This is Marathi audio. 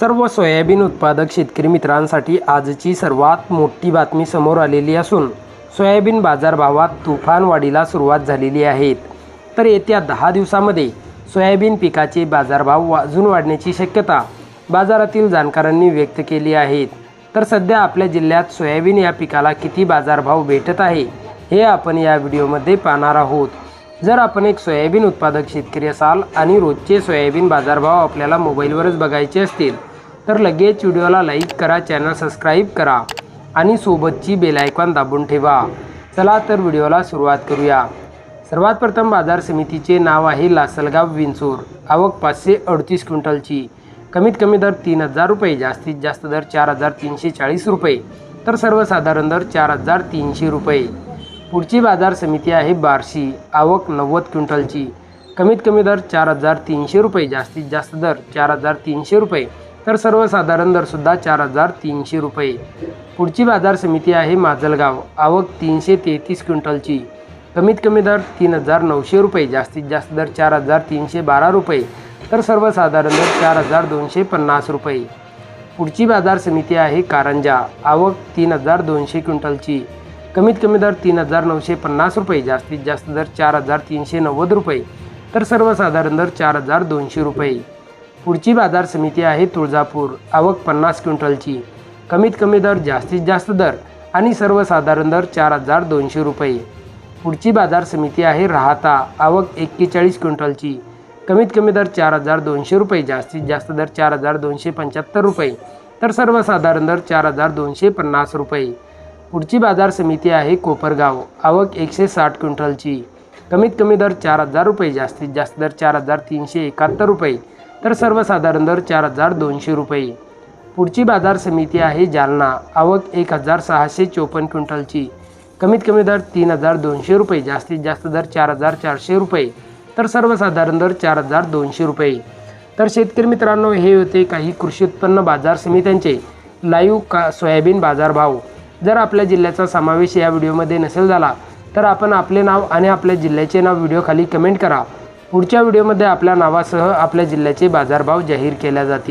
सर्व सोयाबीन उत्पादक शेतकरी मित्रांसाठी आजची सर्वात मोठी बातमी समोर आलेली असून सोयाबीन बाजारभावात तुफान वाढीला सुरुवात झालेली आहे. तर येत्या दहा दिवसामध्ये सोयाबीन पिकाचे बाजारभाव अजून वाढण्याची शक्यता बाजारातील जाणकारांनी व्यक्त केली आहेत तर सध्या आपल्या जिल्ह्यात सोयाबीन या पिकाला किती बाजारभाव भेटत आहे हे आपण या व्हिडिओमध्ये पाहणार आहोत. जर आपण एक सोयाबीन उत्पादक शेतकरी असाल आणि रोजचे सोयाबीन बाजारभाव आपल्याला मोबाईलवरच बघायचे असतील तर लगेच व्हिडिओला लाईक करा चॅनल सबस्क्राईब करा आणि सोबतची बेलायकॉन दाबून ठेवा. चला तर व्हिडिओला सुरुवात करूया. सर्वात प्रथम बाजार समितीचे नाव आहे लासलगाव विंचूर. आवक पाचशे अडतीस क्विंटलची. कमीत कमी दर तीन हजार रुपये जास्तीत जास्त दर चार हजार तीनशे चाळीस रुपये तर सर्वसाधारण दर चार हजार तीनशे रुपये. पुढची बाजार समिती आहे बार्शी. आवक नव्वद क्विंटलची. कमीत कमी दर चार हजार तीनशे रुपये जास्तीत जास्त दर चार हजार तीनशे रुपये तर सर्वसाधारण दरसुद्धा चार हजार तीनशे रुपये. पुढची बाजार समिती आहे माजलगाव. आवक तीनशे तेहतीस क्विंटलची. कमीत कमी दर तीन हजार नऊशे रुपये. जास्तीत जास्त दर चार हजार तीनशे बारा रुपये. तर सर्वसाधारण दर चार हजार दोनशे पन्नास रुपये. पुढची बाजार समिती आहे कारंजा. आवक तीन हजार दोनशे क्विंटलची. कमीत कमी दर तीन हजार नऊशे पन्नास रुपये. जास्तीत जास्त दर चार हजार तीनशे नव्वद रुपये. तर सर्वसाधारण दर चार हजार दोनशे रुपये. पुढची बाजार समिती आहे तुळजापूर. आवक पन्नास क्विंटलची. कमीत कमी दर जास्तीत जास्त दर आणि सर्वसाधारण दर चार हजार दोनशे रुपये. पुढची बाजार समिती आहे राहता. आवक एक्केचाळीस क्विंटलची. कमीत कमी दर चार हजार दोनशे रुपये जास्तीत जास्त दर चार हजार दोनशे पंच्याहत्तर रुपये. तर सर्वसाधारण दर चार हजार दोनशे पन्नास रुपये. पुढची बाजार समिती आहे कोपरगाव. आवक एकशे साठ क्विंटलची. कमीत कमी दर चार हजार रुपये जास्तीत जास्त दर चार हजार तीनशे एकाहत्तर रुपये. तर सर्वसाधारण दर चार हजार दोनशे रुपये. पुढची बाजार समिती आहे जालना. आवक एक हजार सहाशे चोपन्न क्विंटलची. कमीत कमी दर तीन हजार दोनशे रुपये. जास्तीत जास्त दर चार हजार चारशे रुपये. तर सर्वसाधारण दर चार हजार दोनशे रुपये. तर शेतकरी मित्रांनो हे होते काही कृषी उत्पन्न बाजार समित्यांचे लाईव्ह का सोयाबीन बाजारभाव. जर आपल्या जिल्ह्याचा समावेश या व्हिडिओमध्ये नसेल झाला तर आपण आपले नाव आणि आपल्या जिल्ह्याचे नाव व्हिडिओ खाली कमेंट करा. पुढच्या व्हिडिओमध्ये आपल्या नावासह आपल्या जिल्ह्याचे बाजारभाव जाहीर केल्या जातील.